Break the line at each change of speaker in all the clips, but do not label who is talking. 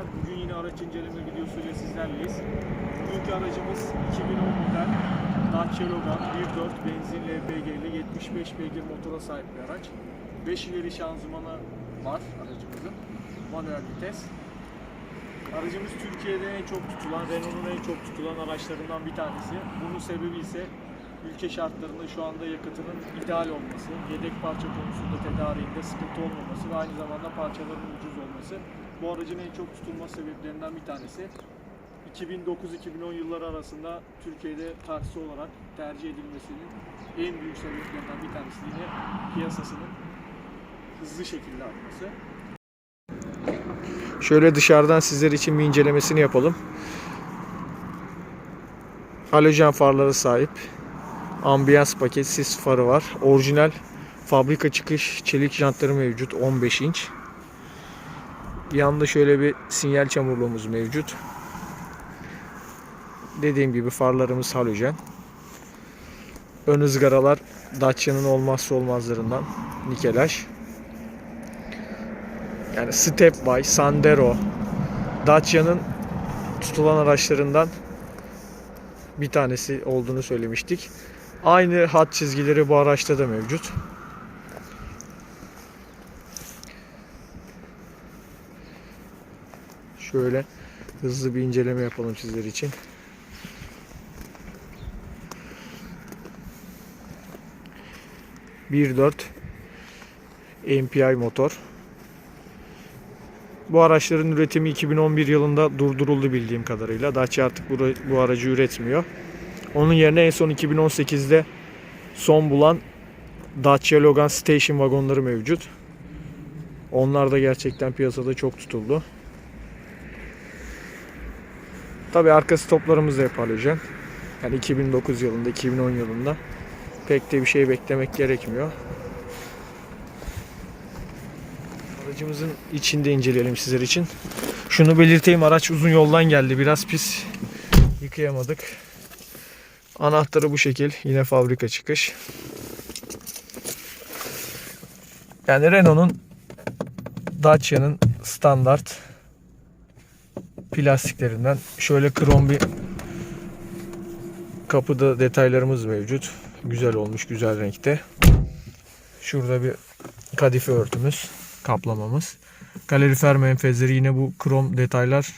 arkadaşlar.
Bugün yine araç inceleme videosuyla sizlerleyiz. Bugünkü aracımız 2010 model Dacia Logan 1.4 benzinli LPG'li 75
beygir motora sahip bir araç. 5 ileri şanzımanı var aracımızın. Manuel vites. Aracımız Türkiye'de en çok tutulan, Renault'un en çok tutulan araçlarından bir tanesi. Bunun sebebi ise ülke şartlarında şu anda yakıtının ideal olması, yedek parça konusunda tedariğinde sıkıntı olmaması ve aynı zamanda parçaların ucuz olması bu aracın en çok tutulma sebeplerinden bir tanesi. 2009-2010 yılları arasında Türkiye'de taksi olarak tercih edilmesinin en büyük sebeplerinden bir tanesi yine piyasasının hızlı şekilde artması.
Şöyle dışarıdan sizler için bir incelemesini yapalım. Halojen farları sahip. Ambiyans paket sis farı var. Orijinal fabrika çıkış çelik jantları mevcut 15 inç. Yanında şöyle bir sinyal çamurluğumuz mevcut. Dediğim gibi farlarımız halojen. Ön ızgaralar Dacia'nın olmazsa olmazlarından nikelaj. Yani Stepway, Sandero, Dacia'nın tutulan araçlarından bir tanesi olduğunu söylemiştik. Aynı hat çizgileri bu araçta da mevcut. Şöyle hızlı bir inceleme yapalım sizler için. Bir dört MPI motor. Bu araçların üretimi 2011 yılında durduruldu bildiğim kadarıyla. Dacia artık bu, aracı üretmiyor. Onun yerine en son 2018'de son bulan Dacia Logan Station vagonları mevcut. Onlar da gerçekten piyasada çok tutuldu. Tabi arka stoplarımız da hep halojen. Yani 2009 yılında, 2010 yılında pek de bir şey beklemek gerekmiyor. Aracımızın içinde inceleyelim sizler için. Şunu belirteyim araç uzun yoldan geldi. Biraz pis yıkayamadık. Anahtarı bu şekil. Yine fabrika çıkış. Yani Renault'un Dacia'nın standart plastiklerinden şöyle krom bir kapıda detaylarımız mevcut. Güzel olmuş, güzel renkte. Şurada bir kadife örtümüz kaplamamız. Kalorifer menfezleri yine bu krom detaylar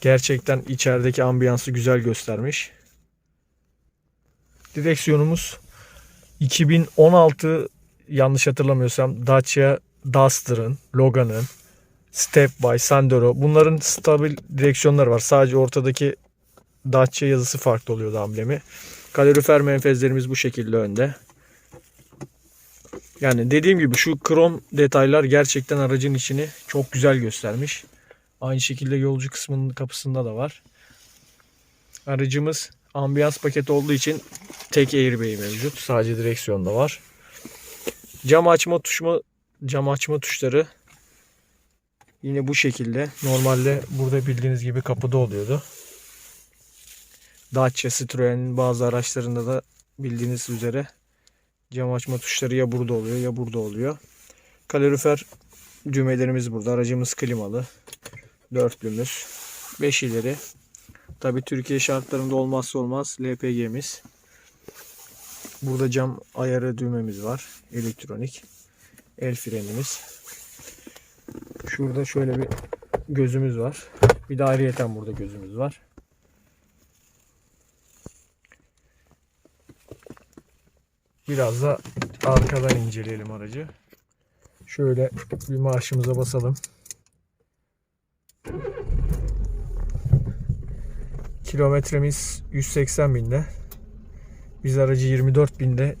gerçekten içerideki ambiyansı güzel göstermiş. Direksiyonumuz 2016 yanlış hatırlamıyorsam Dacia Duster'ın, Logan'ın, Step by Sandero bunların stabil direksiyonları var. Sadece ortadaki Dacia yazısı farklı oluyordu amblemi. Kalorifer menfezlerimiz bu şekilde önde. Yani dediğim gibi şu krom detaylar gerçekten aracın içini çok güzel göstermiş. Aynı şekilde yolcu kısmının kapısında da var. Aracımız ambiyans paketi olduğu için tek airbag'i mevcut. Sadece direksiyonda var. Cam açma tuşma cam açma tuşları yine bu şekilde. Normalde burada bildiğiniz gibi kapıda oluyordu. Dacia Citroen'in bazı araçlarında da bildiğiniz üzere Cam açma tuşları ya burada oluyor ya burada oluyor. Kalorifer düğmelerimiz burada. Aracımız klimalı. Dörtlümüz. 5 ileri. Tabi Türkiye şartlarında olmazsa olmaz LPG'miz. Burada cam ayarı düğmemiz var. Elektronik. El frenimiz. Şurada şöyle bir gözümüz var. Bir de ayrıyeten burada gözümüz var. Biraz da arkadan inceleyelim aracı. Şöyle bir marşımıza basalım. Kilometremiz 180 binde. Biz aracı 24 binde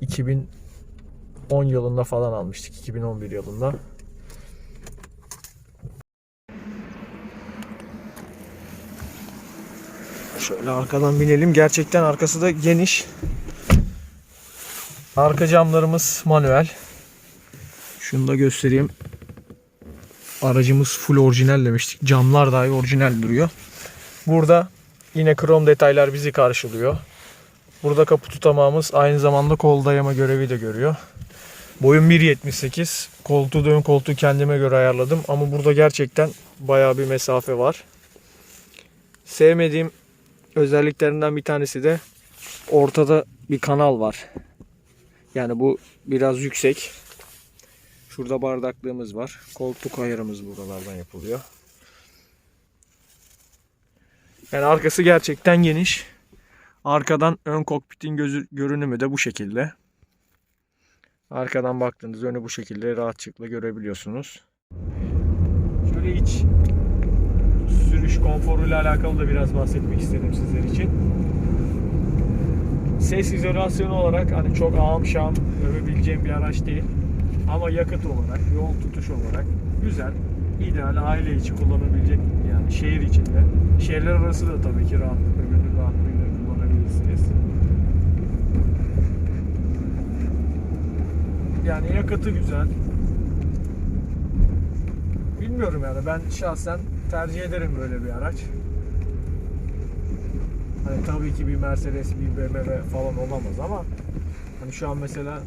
2010 yılında falan almıştık. 2011 yılında. Şöyle arkadan binelim. Gerçekten arkası da geniş. Arka camlarımız manuel. Şunu da göstereyim. Aracımız full orijinal demiştik. Camlar dahi orijinal duruyor. Burada yine krom detaylar bizi karşılıyor. Burada kapı tutamağımız aynı zamanda kol dayama görevi de görüyor. Boyum 1.78. Koltuğu da ön koltuğu kendime göre ayarladım. Ama burada gerçekten bayağı bir mesafe var. Sevmediğim özelliklerinden bir tanesi de ortada bir kanal var. Yani bu biraz yüksek. Şurada bardaklığımız var. Koltuk ayarımız buralardan yapılıyor. Yani arkası gerçekten geniş. Arkadan ön kokpitin gözü, görünümü de bu şekilde. Arkadan baktığınız önü bu şekilde rahatlıkla görebiliyorsunuz. Şöyle iç sürüş konforuyla alakalı da biraz bahsetmek istedim sizler için. Ses izolasyonu olarak hani çok ağam şam övebileceğim bir araç değil. Ama yakıt olarak, yol tutuş olarak güzel, ideal aile içi kullanabilecek yani şehir içinde. Şehirler arası da tabii ki rahatlıkla, gönül rahatlığıyla kullanabilirsiniz. Yani yakıtı güzel. Bilmiyorum yani ben şahsen tercih ederim böyle bir araç. Hani tabii ki bir Mercedes, bir BMW falan olamaz ama hani şu an mesela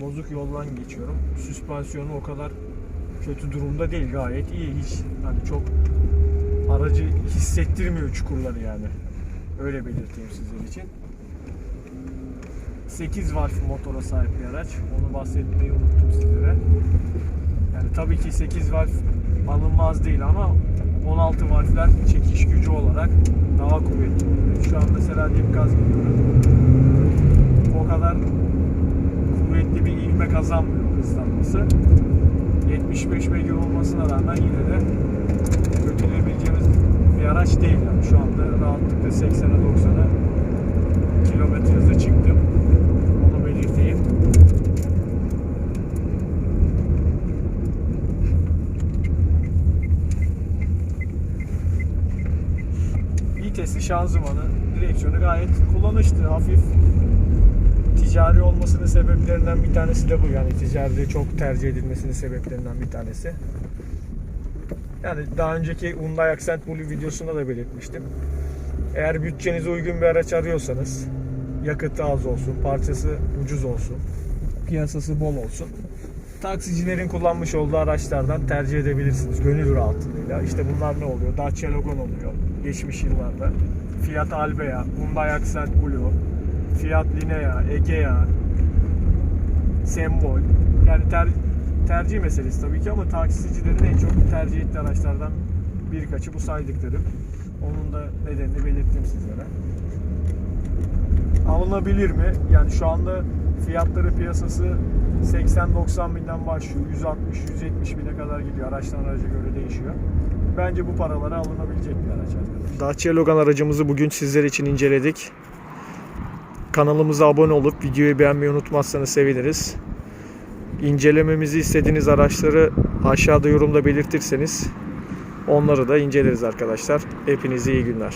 bozuk yoldan geçiyorum. Süspansiyonu o kadar kötü durumda değil. Gayet iyi. Hiç hani çok aracı hissettirmiyor çukurları yani. Öyle belirteyim sizler için. 8 valf motora sahip bir araç. Onu bahsetmeyi unuttum sizlere. Yani tabii ki 8 valf alınmaz değil ama 16 valfler çekiş gücü olarak daha kuvvetli. Şu an mesela dip gaz gidiyorum. O kadar kuvvetli bir ivme kazanmıyor hızlanması. 75 beygir olmasına rağmen yine de götürebileceğimiz bir araç değil yani. Şu anda rahatlıkla 80'e 90'a kilometre hıza çıktım. Onu belirteyim. Vitesli şanzımanı, direksiyonu gayet kullanışlı, hafif. Ticari olmasının sebeplerinden bir tanesi de bu. Yani ticaride çok tercih edilmesinin sebeplerinden bir tanesi. Yani daha önceki Hyundai Accent Blue videosunda da belirtmiştim. Eğer bütçenize uygun bir araç arıyorsanız yakıtı az olsun, parçası ucuz olsun, piyasası bol olsun. Taksicilerin kullanmış olduğu araçlardan tercih edebilirsiniz gönül rahatlığıyla. İşte bunlar ne oluyor? Dacia Logan oluyor geçmiş yıllarda. Fiat Albea, Hyundai Accent Blue, Fiat Linea, Egea, Sembol. Yani ter, tercih meselesi tabii ki ama taksicilerin en çok tercih ettiği araçlardan birkaçı bu saydıklarım. Onun da nedenini belirttim sizlere. Alınabilir mi? Yani şu anda fiyatları piyasası 80-90 binden başlıyor. 160-170 bine kadar gidiyor. Araçtan araca göre değişiyor. Bence bu paralara alınabilecek bir araç arkadaşlar. Dacia Logan aracımızı bugün sizler için inceledik. Kanalımıza abone olup videoyu beğenmeyi unutmazsanız seviniriz. İncelememizi istediğiniz araçları aşağıda yorumda belirtirseniz onları da inceleriz arkadaşlar. Hepinize iyi günler.